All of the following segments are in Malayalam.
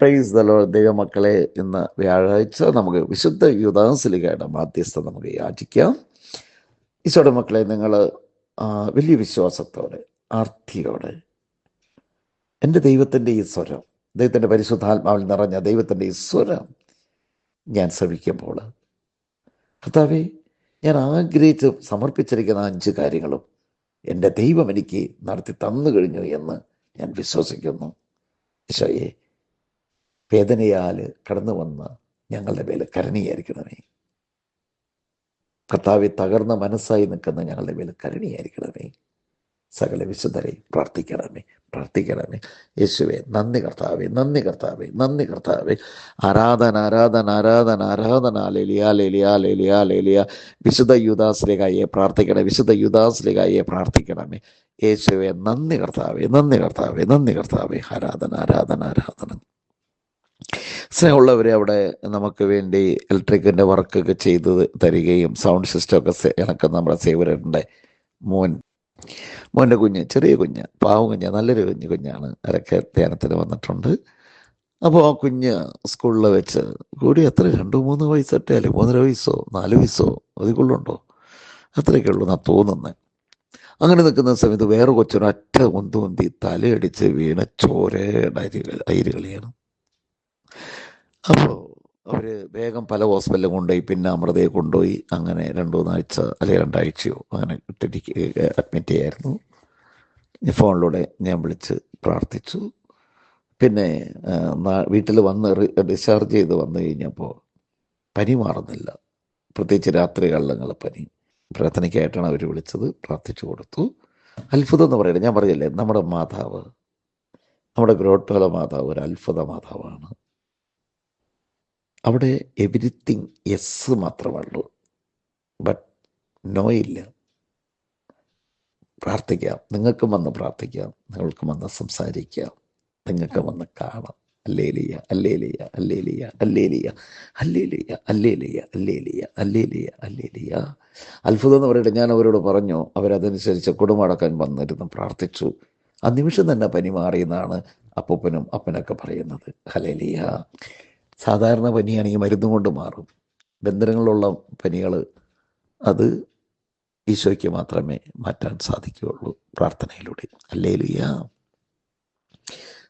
പ്രൈസ് ദലോ ദൈവമക്കളെ ഇന്ന് വ്യാഴാഴ്ച നമുക്ക് വിശുദ്ധ യുദാസിലികയുടെ മാധ്യസ്ഥ നമുക്ക് യാചിക്കാം. ഈശോയുടെ മക്കളെ നിങ്ങൾ വലിയ വിശ്വാസത്തോടെ ആർത്തിയോടെ എന്റെ ദൈവത്തിന്റെ ഈ സ്വരം ദൈവത്തിന്റെ പരിശുദ്ധാത്മാവിൽ നിറഞ്ഞ ദൈവത്തിന്റെ ഈ സ്വരം ഞാൻ ശ്രമിക്കുമ്പോൾ കർത്താവെ ഞാൻ ആഗ്രഹിച്ച് സമർപ്പിച്ചിരിക്കുന്ന അഞ്ച് കാര്യങ്ങളും എന്റെ ദൈവം എനിക്ക് നടത്തി തന്നു കഴിഞ്ഞു എന്ന് ഞാൻ വിശ്വസിക്കുന്നു. ഈശോയെ വേദനയാൽ കടന്നു വന്ന് ഞങ്ങളുടെ മേൽ കരുണയായിരിക്കണമേ. കർത്താവെ തകർന്ന മനസ്സായി നിൽക്കുന്ന ഞങ്ങളുടെ മേൽ കരുണയായിരിക്കണമേ. സകല വിശുദ്ധരെ പ്രാർത്ഥിക്കണമേ പ്രാർത്ഥിക്കണമേ. യേശുവെ നന്ദി കർത്താവെ നന്ദി കർത്താവെ നന്ദി കർത്താവെ. ആരാധന ആരാധന ആരാധന ആരാധന. ലെലിയ ലെലിയ ലെലിയ ലെലിയ വിശുദ്ധ യുദാശ്രീകായെ പ്രാർത്ഥിക്കണമേ വിശുദ്ധ യുദാശ്രീകായെ പ്രാർത്ഥിക്കണമേ. യേശുവെ നന്ദി കർത്താവെ നന്ദി കർത്താവെ നന്ദി കർത്താവെ. ആരാധന ആരാധന ആരാധന. സ്നേഹമുള്ളവരെ അവിടെ നമുക്ക് വേണ്ടി ഇലക്ട്രിക്കിന്റെ വർക്കൊക്കെ ചെയ്ത് തരികയും സൗണ്ട് സിസ്റ്റം ഒക്കെ ഇണക്കുന്ന നമ്മുടെ സേവരന്റെ മോൻ. മോന്റെ കുഞ്ഞ് ചെറിയ കുഞ്ഞ് പാവ കുഞ്ഞ് നല്ലൊരു കുഞ്ഞ് കുഞ്ഞാണ്. അവരൊക്കെ ധ്യാനത്തിന് വന്നിട്ടുണ്ട്. അപ്പോൾ ആ കുഞ്ഞ് സ്കൂളിൽ വെച്ച് കൂടി എത്ര? രണ്ടു മൂന്ന് വയസ്സൊക്കെ അല്ലെ? മൂന്നര വയസ്സോ നാല് വയസ്സോ അതിക്കുള്ളുണ്ടോ അത്രയൊക്കെ ഉള്ളൂ നാ തോന്നുന്നത് അങ്ങനെ നിൽക്കുന്ന സമയത്ത് വേറെ കൊച്ചൊരൊറ്റ ഉന്തി തലയടിച്ച് വീണ അരികൾ അയിരുകളിയാണ് അപ്പോൾ അവർ വേഗം പല ഹോസ്പിറ്റലിലും കൊണ്ടുപോയി പിന്നെ അമൃതയെ കൊണ്ടുപോയി അങ്ങനെ രണ്ടു മൂന്നാഴ്ച അല്ലെങ്കിൽ രണ്ടാഴ്ചയോ അങ്ങനെ ഇട്ടിരിക്കുക അഡ്മിറ്റ് ചെയ്യായിരുന്നു. ഫോണിലൂടെ ഞാൻ വിളിച്ച് പ്രാർത്ഥിച്ചു. പിന്നെ വീട്ടിൽ വന്ന് ഡിസ്ചാർജ് ചെയ്ത് വന്നു കഴിഞ്ഞപ്പോൾ പനി മാറുന്നില്ല. പ്രത്യേകിച്ച് രാത്രികളിലങ്ങൾ പനി. പ്രാർത്ഥനയ്ക്കായിട്ടാണ് അവർ വിളിച്ചത്. പ്രാർത്ഥിച്ചു കൊടുത്തു. അത്ഭുതം എന്ന് പറയുന്നത് ഞാൻ പറയല്ലേ നമ്മുടെ മാതാവ് നമ്മുടെ ഗ്രോട്ടോല മാതാവ് ഒരു അത്ഭുത മാതാവാണ്. അവിടെ എവരിത്തിങ് എസ് മാത്രമുള്ളൂ. ബട്ട് നോ ഇല്ല. പ്രാർത്ഥിക്കാം. നിങ്ങൾക്കും വന്ന് പ്രാർത്ഥിക്കാം. നിങ്ങൾക്കും വന്ന് സംസാരിക്കാം. നിങ്ങൾക്ക് വന്ന് കാണാം. അല്ലേലിയ അല്ലേലിയ അല്ലേലിയ അല്ലേലിയ അല്ലേലിയ അല്ലേലിയ അല്ലേലിയ അല്ലേലിയ അല്ലേലിയ. അത്ഭുതം എന്ന് പറയട്ടെ ഞാൻ അവരോട് പറഞ്ഞു. അവരതനുസരിച്ച് കുടുംബടക്കാൻ വന്നിരുന്ന് പ്രാർത്ഥിച്ചു. ആ നിമിഷം തന്നെ പനി മാറിയെന്നാണ് അപ്പൂപ്പനും അപ്പനൊക്കെ പറയുന്നത്. ഹലേലിയ സാധാരണ പനിയാണെങ്കിൽ മരുന്നും കൊണ്ട് മാറും. ബന്ധനങ്ങളുള്ള പനികൾ അത് ഈശോയ്ക്ക് മാത്രമേ മാറ്റാൻ സാധിക്കുകയുള്ളൂ പ്രാർത്ഥനയിലൂടെ. അല്ലേലുയ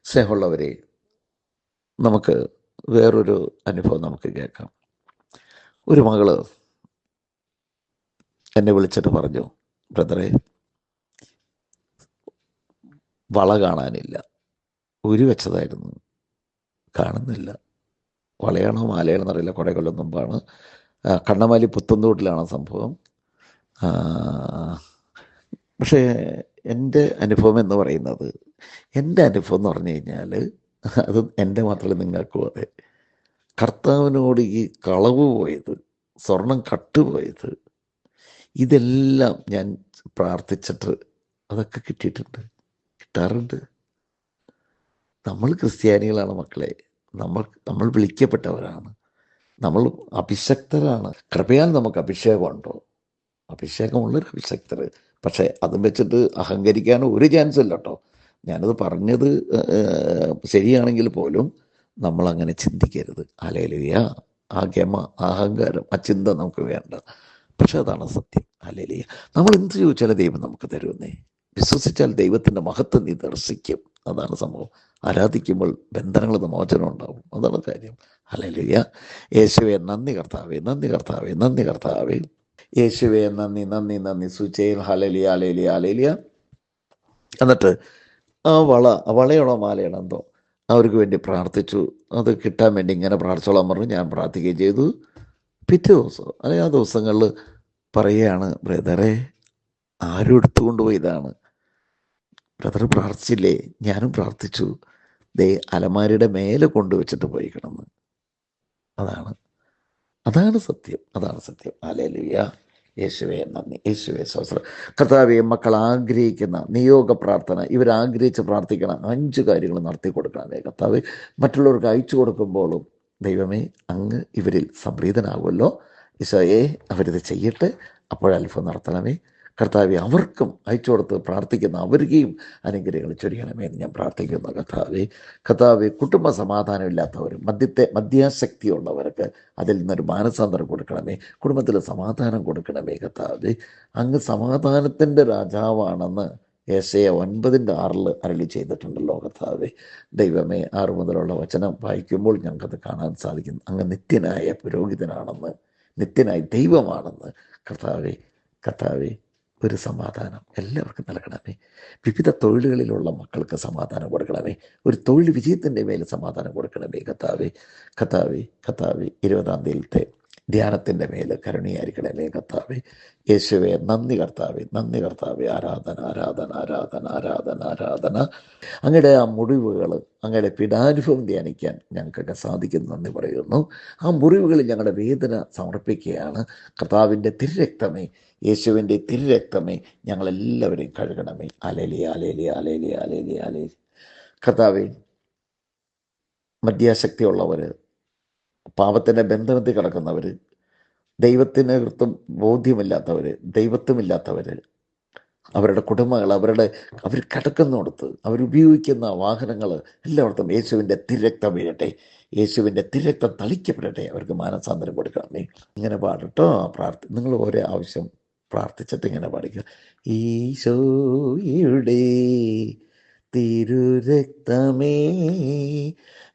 സ്നേഹമുള്ളവരെ നമുക്ക് വേറൊരു അനുഭവം നമുക്ക് കേൾക്കാം. ഒരു മകൾ എന്നെ വിളിച്ചിട്ട് പറഞ്ഞു ബ്രദറെ വള കാണാനില്ല. ഉരു വെച്ചതായിരുന്നു കാണുന്നില്ല. വളയാണോ മാലയാണോ എന്നറിയില്ല. കുറേ കൊല്ലം മുമ്പാണ്. കണ്ണമാലി പുത്തന്തോട്ടിലാണ് സംഭവം. പക്ഷേ എന്റെ അനുഭവം എന്ന് പറയുന്നത് എന്റെ അനുഭവം എന്ന് പറഞ്ഞു കഴിഞ്ഞാൽ അത് എന്റെ മാത്രമല്ല നിങ്ങൾക്കും അതെ. കർത്താവിനോട് ഈ കളവ് പോയത് സ്വർണം കട്ടുപോയത് ഇതെല്ലാം ഞാൻ പ്രാർത്ഥിച്ചിട്ട് അതൊക്കെ കിട്ടിയിട്ടുണ്ട്. കിട്ടാറുണ്ട്. നമ്മൾ ക്രിസ്ത്യാനികളാണ് മക്കളെ. നമ്മൾ നമ്മൾ വിളിക്കപ്പെട്ടവരാണ്. നമ്മൾ അഭിഷക്തരാണ്. കൃപയാൽ നമുക്ക് അഭിഷേകമുണ്ടോ? അഭിഷേകമുള്ളൊരു അഭിഷക്തർ. പക്ഷേ അതും വെച്ചിട്ട് അഹങ്കരിക്കാൻ ഒരു ചാൻസ് ഇല്ല കേട്ടോ ഞാനത് പറഞ്ഞത് ശരിയാണെങ്കിൽ പോലും നമ്മൾ അങ്ങനെ ചിന്തിക്കരുത്. അലേലിയ ആ ഗമ അഹങ്കാരം ആ ചിന്ത നമുക്ക് വേണ്ട. പക്ഷെ അതാണ് സത്യം. അലേലിയ നമ്മൾ എന്ത് ചോദിച്ചാലും ദൈവം നമുക്ക് തരുമെന്നേ? വിശ്വസിച്ചാൽ ദൈവത്തിന്റെ മഹത്വം നീ ദർശിക്കും. അതാണ് സംഭവം. ആരാധിക്കുമ്പോൾ ബന്ധനങ്ങളിൽ നിന്ന് മോചനം ഉണ്ടാവും. അതാണ് കാര്യം. അല്ലെങ്കിൽ യേശുവെ നന്ദി കർത്താവേ നന്ദി കർത്താവേ നന്ദി കർത്താവേ. യേശുവെ നന്ദി നന്ദി നന്ദി. സുചയിൽ ഹലലിയ അലേലിയ അലേലിയ എന്നിട്ട് ആ വള വളയുള്ള മാലയാണ് എന്തോ? അവർക്ക് വേണ്ടി പ്രാർത്ഥിച്ചു. അത് കിട്ടാൻ വേണ്ടി ഇങ്ങനെ പ്രാർത്ഥിച്ചോളാൻ പറഞ്ഞു. ഞാൻ പ്രാർത്ഥിക്കുകയും ചെയ്തു. പിറ്റേ ദിവസം അല്ലെങ്കിൽ ആ ദിവസങ്ങളിൽ പറയുകയാണ് ബ്രദറെ ആരും എടുത്തുകൊണ്ടുപോയി ഇതാണ്? ബ്രദർ പ്രാർത്ഥിച്ചില്ലേ? ഞാനും പ്രാർത്ഥിച്ചു. ദേ അലമാരിയുടെ മേലെ കൊണ്ടുവച്ചിട്ട് പോയി കിടന്ന്. അതാണ്. അതാണ് സത്യം. അതാണ് സത്യം. അലലിയ യേശുവേ നന്ദി. യേശുവേ സഹസ്ര കർത്താവെ മക്കൾ ആഗ്രഹിക്കുന്ന നിയോഗ പ്രാർത്ഥന ഇവരാഗ്രഹിച്ച് പ്രാർത്ഥിക്കണം. അഞ്ച് കാര്യങ്ങൾ നടത്തി കൊടുക്കണമേ കർത്താവ്. മറ്റുള്ളവർക്ക് അയച്ചു കൊടുക്കുമ്പോഴും ദൈവമേ അങ്ങ് ഇവരിൽ സംപ്രീതനാകുമല്ലോ ഈശോയെ അവരിത് ചെയ്യട്ടെ. അപ്പോഴത്ഭുതം നടത്തണമേ. കർത്താവെ അവർക്കും അയച്ചു കൊടുത്ത് പ്രാർത്ഥിക്കുന്ന അവർക്കെയും അനുഗ്രഹങ്ങൾ ചൊരിയണമേ എന്ന് ഞാൻ പ്രാർത്ഥിക്കുന്നു കർത്താവെ. കർത്താവെ കുടുംബ സമാധാനമില്ലാത്തവർ മദ്യത്തെ മദ്യാസക്തിയുള്ളവർക്ക് അതിൽ നിന്നൊരു മാനസാന്തരം കൊടുക്കണമേ. കുടുംബത്തിൽ സമാധാനം കൊടുക്കണമേ കർത്താവെ. അങ്ങ് സമാധാനത്തിന്റെ രാജാവാണെന്ന് ഏശയ ഒൻപതിന്റെ ആറിൽ അരളി ചെയ്തിട്ടുണ്ടല്ലോ കർത്താവെ. ദൈവമേ ആറ് മുതലുള്ള വചനം വായിക്കുമ്പോൾ ഞങ്ങൾക്കത് കാണാൻ സാധിക്കുന്നു. അങ്ങ് നിത്യനായ പുരോഹിതനാണെന്ന് നിത്യനായ ദൈവമാണെന്ന് കർത്താവെ കർത്താവെ ഒരു സമാധാനം. എല്ലാവർക്കും നൽകണമേ. വിവിധ തൊഴിലുകളിലുള്ള മക്കൾക്ക് സമാധാനം കൊടുക്കണമേ. ഒരു തൊഴിൽ വിജയത്തിന്റെ മേൽ സമാധാനം കൊടുക്കണമേ. കത്താവേ കത്താവേ കത്താവേ ഇരുപതാം തീയതിയിലത്തെ ധ്യാനത്തിന്റെ മേൽ കരുണയായിരിക്കണമേ കത്താവേ യേശുവെ നന്ദി കർത്താവെ നന്ദി കർത്താവെ. ആരാധന ആരാധന ആരാധന ആരാധന ആരാധന. അങ്ങയുടെ ആ മുറിവുകൾ അങ്ങയുടെ പീഡാനുഭവം ധ്യാനിക്കാൻ ഞങ്ങൾക്കൊക്കെ സാധിക്കുന്നു നന്ദി പറയുന്നു. ആ മുറിവുകളിൽ ഞങ്ങളുടെ വേദന സമർപ്പിക്കുകയാണ്. കർത്താവിന്റെ തിരുരക്തമേ യേശുവിന്റെ തിരുരക്തമേ ഞങ്ങളെല്ലാവരെയും കഴുകണമേ. അലേലി അലേലി അലേലി അലേലി അലേലി കർത്താവെ മദ്യാസക്തിയുള്ളവർ പാപത്തിന്റെ ബന്ധനത്തിൽ കിടക്കുന്നവർ ദൈവത്തിന് കൃത്യം ബോധ്യമില്ലാത്തവർ ദൈവത്വമില്ലാത്തവർ അവരുടെ കുടുംബങ്ങൾ അവരുടെ അവർ കിടക്കുന്നിടത്ത് അവരുപയോഗിക്കുന്ന വാഹനങ്ങൾ എല്ലായിടത്തും യേശുവിന്റെ തിരക്തം വീഴട്ടെ. യേശുവിന്റെ തിരക്തം തളിക്കപ്പെടട്ടെ. അവർക്ക് മാനസാന്തരം കൊടുക്കണമേ. ഇങ്ങനെ പാടട്ടോ പ്രാർത്ഥന നിങ്ങൾ ഓരോ ആവശ്യം പ്രാർത്ഥിച്ചിട്ട് ഇങ്ങനെ പാടിക്കുക ഈശോയുടെ തിരുരക്തമേ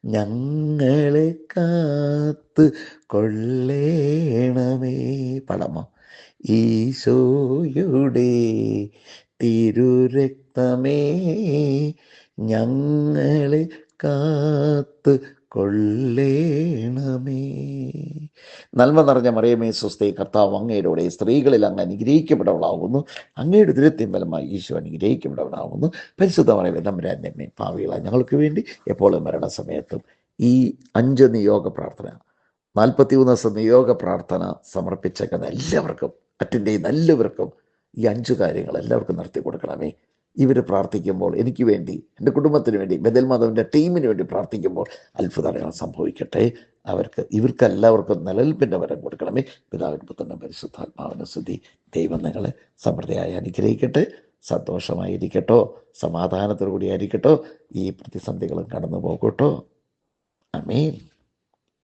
ഞങ്ങളെ കാത്ത് കൊള്ളേണമേ. പടമോ? ഈശോയുടെ തിരുരക്തമേ ഞങ്ങളെ കാത്ത് കൊള്ളേണമേ. നന്മ നിറഞ്ഞ മറിയമേ സ്വസ്ഥ കർത്താവ് അങ്ങയുടെ സ്ത്രീകളിൽ അങ്ങ് അനുഗ്രഹിക്കപ്പെടവളാകുന്നു അങ്ങയുടെ ദുരത്തിമ്പലമായി ഈശോ അനുഗ്രഹിക്കപ്പെടവളാകുന്നു പരിശുദ്ധമായ മറിയമേ തമ്പുരാന്റെ പാവികള ഞങ്ങൾക്ക് വേണ്ടി എപ്പോഴും മരണസമയത്തും ഈ അഞ്ച് നിയോഗ പ്രാർത്ഥന നാൽപ്പത്തി മൂന്ന് ദിവസം നിയോഗ പ്രാർത്ഥന സമർപ്പിച്ചേക്കുന്ന എല്ലാവർക്കും അറ്റൻഡ് ചെയ്യുന്ന എല്ലാവർക്കും ഈ അഞ്ച് കാര്യങ്ങൾ എല്ലാവർക്കും നടത്തി കൊടുക്കണമേ ഇവർ പ്രാർത്ഥിക്കുമ്പോൾ എനിക്ക് വേണ്ടി എന്റെ കുടുംബത്തിന് വേണ്ടി ബദൽ മാധവന്റെ ടീമിന് വേണ്ടി പ്രാർത്ഥിക്കുമ്പോൾ അത്ഭുതങ്ങൾ സംഭവിക്കട്ടെ. അവർക്ക് ഇവർക്ക് എല്ലാവർക്കും നിലനിൽപ്പിന്റെ വരം കൊടുക്കണമേ. പിതാവിൻ പുത്രന്റെ പരിശുദ്ധാത്മാവിന്റെ സ്തുതി. ദൈവം നിങ്ങളെ സമൃദ്ധിയായി അനുഗ്രഹിക്കട്ടെ. സന്തോഷമായിരിക്കട്ടോ. സമാധാനത്തോടു കൂടി ആയിരിക്കട്ടോ. ഈ പ്രതിസന്ധികളും കടന്നു പോകട്ടോ അമീൻ